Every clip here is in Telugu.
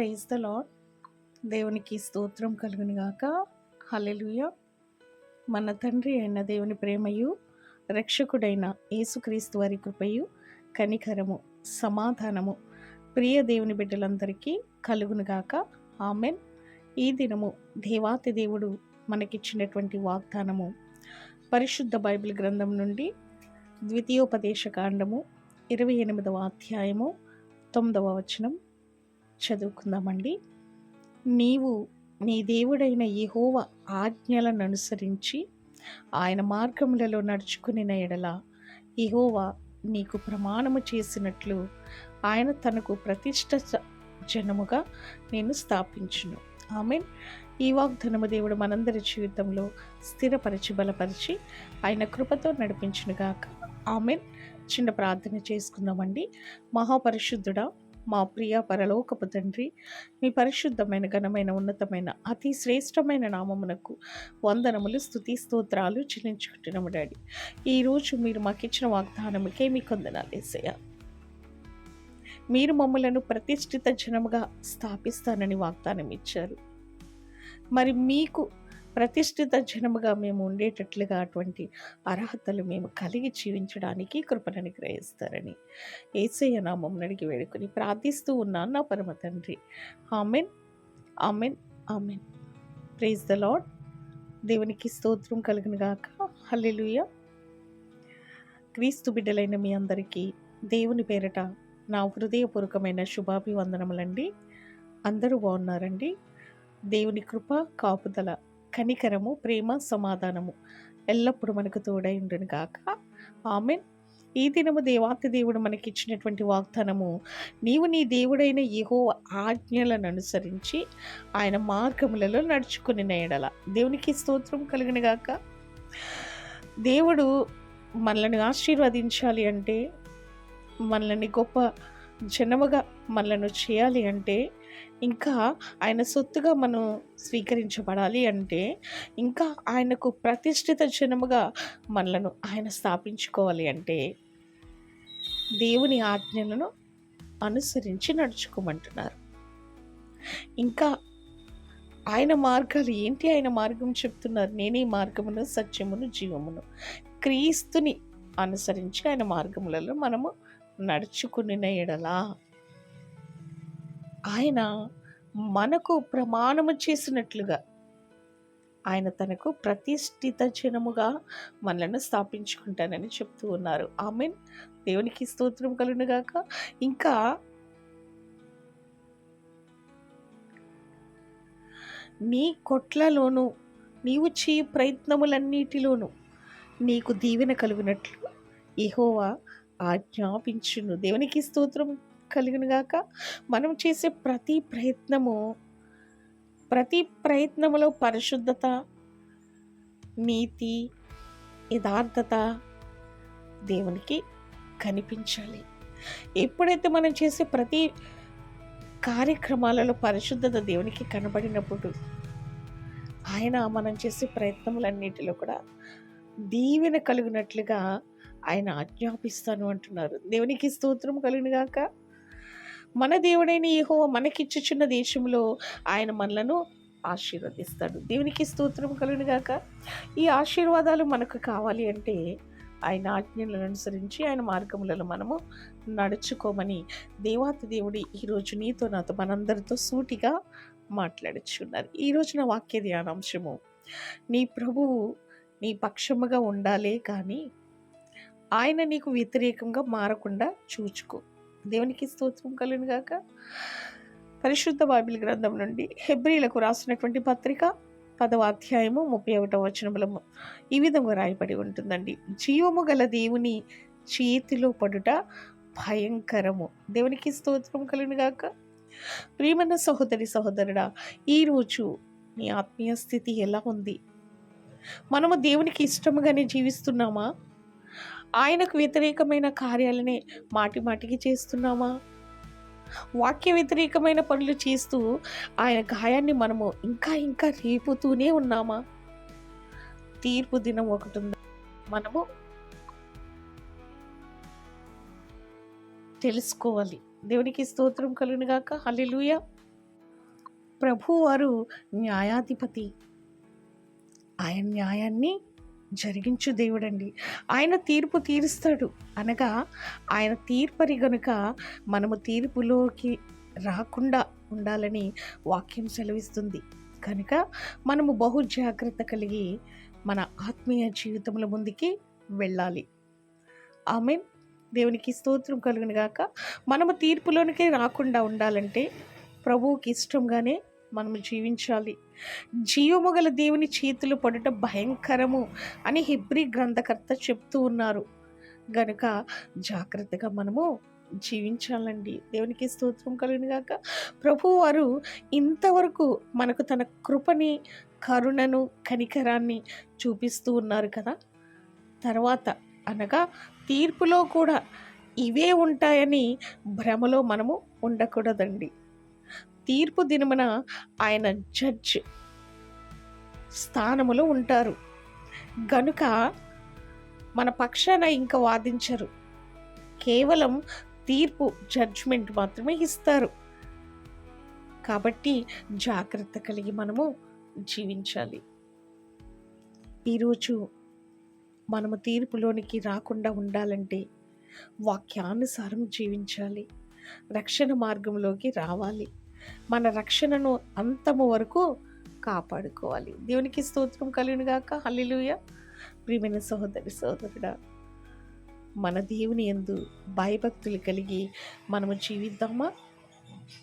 ప్రైజ్ ద లాడ్ దేవునికి స్తోత్రం కలుగును గాక. హల్లెలూయ. మన తండ్రి అయిన దేవుని ప్రేమయు రక్షకుడైన యేసుక్రీస్తు వారి కృపయు కనికరము సమాధానము ప్రియ దేవుని బిడ్డలందరికీ కలుగును గాక. ఆమెన్. ఈ దినము దేవాతి దేవుడు మనకిచ్చినటువంటి వాగ్దానము. పరిశుద్ధ బైబిల్ గ్రంథం నుండి ద్వితీయోపదేశ కాండము ఇరవై ఎనిమిదవ అధ్యాయము తొమ్మిదవ వచనం. చదువుకుందామండి. నీవు నీ దేవుడైన యహోవ ఆజ్ఞలను అనుసరించి ఆయన మార్గములలో నడుచుకుని ఎడల యెహోవా నీకు ప్రమాణము చేసినట్లు ఆయన తనకు ప్రతిష్ట జనముగా నేను స్థాపించును. ఆమెన్. ఈ వాగ్దానము దేవుడు మనందరి జీవితంలో స్థిరపరిచి బలపరిచి ఆయన కృపతో నడిపించునుగాక. ఆమెన్. చిన్న ప్రార్థన చేసుకుందామండి. మహాపరిశుద్ధుడా మా ప్రియ పరలోకపు తండ్రి మీ పరిశుద్ధమైన ఘనమైన ఉన్నతమైన అతి శ్రేష్టమైన నామమునకు వందనములు స్థుతి స్తోత్రాలు చెల్లించుకుంటున్నాము డాడీ. ఈరోజు మీరు మాకిచ్చిన వాగ్దానముకే మీ కొందనాలు వేసయ్యా మీరు మమ్మలను ప్రతిష్ఠిత జనముగా స్థాపిస్తానని వాగ్దానం ఇచ్చారు మరి మీకు ప్రతిష్ఠిత జనముగా మేము ఉండేటట్లుగా అటువంటి అర్హతలు మేము కలిగి జీవించడానికి కృపను గ్రహిస్తారని ఏసయ్య నామం నడిగి వేడుకొని ప్రార్థిస్తూ ఉన్నాను నా పరమ తండ్రి. Amen. Amen. Amen. Praise the lord దేవునికి స్తోత్రం కలిగిన గాక. క్రీస్తు బిడ్డలైన మీ అందరికీ దేవుని పేరట నా హృదయపూర్వకమైన శుభాభివందనములండి. అందరూ బాగున్నారండి. దేవుని కృప కాపుదల కనికరము ప్రేమ సమాధానము ఎల్లప్పుడూ మనకు తోడై ఉండును గాక. ఆమెన్. ఈ దినము దేవాతి దేవుడు మనకి ఇచ్చినటువంటి వాగ్దానము నీవు నీ దేవుడైన ఏహో ఆజ్ఞలను అనుసరించి ఆయన మార్గములలో నడుచుకుని నేడల. దేవునికి స్తోత్రం కలిగిన గాక. దేవుడు మనల్ని ఆశీర్వదించాలి అంటే మనల్ని గొప్ప జనముగా మనలను చేయాలి అంటే ఇంకా ఆయన సొత్తుగా మనం స్వీకరించబడాలి అంటే ఇంకా ఆయనకు ప్రతిష్ఠిత జనముగా మనలను ఆయన స్థాపించుకోవాలి అంటే దేవుని ఆజ్ఞలను అనుసరించి నడుచుకోమంటున్నారు. ఇంకా ఆయన మార్గాలు ఏంటి ఆయన మార్గం చెప్తున్నారు. నేనే మార్గమును సత్యమును జీవమును క్రీస్తుని అనుసరించి ఆయన మార్గములలో మనము నడుచుకునిన ఎడలా ఆయన మనకు ప్రమాణము చేసినట్లుగా ఆయన తనకు ప్రతిష్ఠిత జనముగా మనలను స్థాపించుకుంటానని చెప్తూ ఉన్నారు. ఆమెన్. దేవునికి స్తోత్రం కలుగునుగాక ఇంకా నీ కొట్లలోను నీవు చేయి ప్రయత్నములన్నిటిలోనూ నీకు దీవెన కలుగునట్లు. ఇహోవా ఆజ్ఞాపించును. దేవునికి స్తోత్రం కలుగునుగాక మనం చేసే ప్రతి ప్రయత్నము ప్రతి ప్రయత్నములో పరిశుద్ధత నీతి యథార్థత దేవునికి కనిపించాలి. ఎప్పుడైతే మనం చేసే ప్రతి కార్యక్రమాలలో పరిశుద్ధత దేవునికి కనబడినప్పుడు ఆయన మనం చేసే ప్రయత్నములన్నిటిలో కూడా దీవెన కలిగినట్లుగా ఆయన ఆజ్ఞాపిస్తాను అంటున్నారు. దేవునికి స్తోత్రం కలిగినగాక. మన దేవుడైన ఏహో మనకిచ్చుచున్న దేశంలో ఆయన మనలను ఆశీర్వదిస్తాడు. దేవునికి స్తోత్రం కలుగునుగాక. ఈ ఆశీర్వాదాలు మనకు కావాలి అంటే ఆయన ఆజ్ఞలను అనుసరించి ఆయన మార్గములలో మనము నడుచుకోమని దేవాతి దేవుడి ఈరోజు నీతో నాతో మనందరితో సూటిగా మాట్లాడుచున్నారు. ఈరోజు నా వాక్య ధ్యానాంశము. నీ ప్రభువు నీ పక్షముగా ఉండాలే కానీ ఆయన నీకు వ్యతిరేకంగా మారకుండా చూచుకో. దేవునికి స్తోత్రం కలిగిన గాక. పరిశుద్ధ బైబిల్ గ్రంథం నుండి హెబ్రిలకు రాసినటువంటి పత్రిక పదవ అధ్యాయము ముప్పై ఒకటవ వచనములము ఈ విధంగా రాయబడి ఉంటుందండి. జీవము గల దేవుని చేతిలో పడుట భయంకరము. దేవునికి స్తోత్రం కలిగిన గాక. ప్రియమైన సహోదరి సహోదరుడా ఈరోజు నీ ఆత్మీయ స్థితి ఎలా ఉంది? మనము దేవునికి ఇష్టముగానే జీవిస్తున్నామా? ఆయనకు వ్యతిరేకమైన కార్యాలనే మాటి మాటికి చేస్తున్నామా? వాక్య వ్యతిరేకమైన పనులు చేస్తూ ఆయన గాయాన్ని మనము ఇంకా ఇంకా రేపుతూనే ఉన్నామా? తీర్పు దినం ఒకటి ఉంది. మనము తెలుసుకోవాలి. దేవునికి స్తోత్రం కలుగునుగాక హలిలుయ ప్రభువారు న్యాయాధిపతి. ఆయన న్యాయాన్ని జరిగించు దేవుడండి. ఆయన తీర్పు తీరుస్తాడు. అనగా ఆయన తీర్పరి గనుక మనము తీర్పులోకి రాకుండా ఉండాలని వాక్యం సెలవిస్తుంది. కనుక మనము బహు జాగ్రత్త కలిగి మన ఆత్మీయ జీవితంలో ముందుకి వెళ్ళాలి. ఆమె దేవునికి స్తోత్రం కలుగునుగాక మనము తీర్పులోనికి రాకుండా ఉండాలంటే ప్రభువుకి ఇష్టంగానే మనము జీవించాలి. జీవము గల దేవుని చేతులు పడుట భయంకరము అని హిబ్రి గ్రంథకర్త చెప్తూ ఉన్నారు. గనుక జాగ్రత్తగా మనము జీవించాలండి. దేవునికి స్తోత్రం కలిగినగాక ప్రభు వారు ఇంతవరకు మనకు తన కృపని కరుణను కనికరాన్ని చూపిస్తూ ఉన్నారు కదా. తర్వాత అనగా తీర్పులో కూడా ఇవే ఉంటాయని భ్రమలో మనము ఉండకూడదండి. తీర్పు దినమున ఆయన జడ్జ్ స్థానములో ఉంటారు. గనుక మన పక్షాన ఇంకా వాదించరు. కేవలం తీర్పు జడ్జ్మెంట్ మాత్రమే ఇస్తారు. కాబట్టి జాగ్రత్త కలిగి మనము జీవించాలి. ఈరోజు మనము తీర్పులోనికి రాకుండా ఉండాలంటే వాక్యానుసారం జీవించాలి. రక్షణ మార్గంలోకి రావాలి. మన రక్షణను అంతము వరకు కాపాడుకోవాలి. దేవునికి స్తోత్రం కలిగినగాక హల్లిలుయ. ప్రియమైన సహోదరి సహోదరుడా మన దేవుని ఎందు భయభక్తులు కలిగి మనము జీవిద్దామా?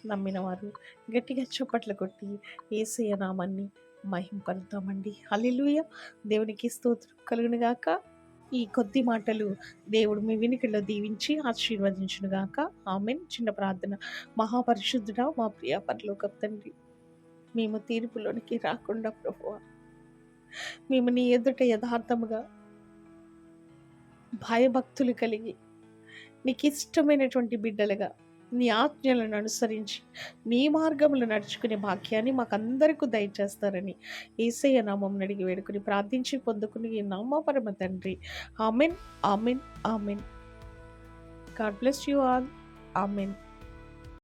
నమ్మిన వారు గట్టిగా చప్పట్లు కొట్టి ఏసయ్య నామాన్ని మహింపరుద్దామండి. హల్లిలుయ. దేవునికి స్తోత్రం కలిగినగాక గాక. ఈ కొద్ది మాటలు దేవుడు మీ వినికిలో దీవించి ఆశీర్వదించును గాక ఆమెన్. చిన్న ప్రార్థన. మహాపరిశుద్ధుడా మా ప్రియ పరలోక తండ్రి మేము తీర్పులోనికి రాకుండా ప్రభువ మేము నీ ఎదుట యథార్థముగా భయభక్తులు కలిగి నీకు ఇష్టమైనటువంటి బిడ్డలుగా నీ ఆజ్ఞలను అనుసరించి నీ మార్గములు నడుచుకునే భాగ్యాన్ని మాకందరికీ దయచేస్తారని ఏసయ్య నామం అడిగి వేడుకుని ప్రార్థించి పొందుకుని ఈ నామ పరమ తండ్రి. Amen amen amen. God bless you all. Amen.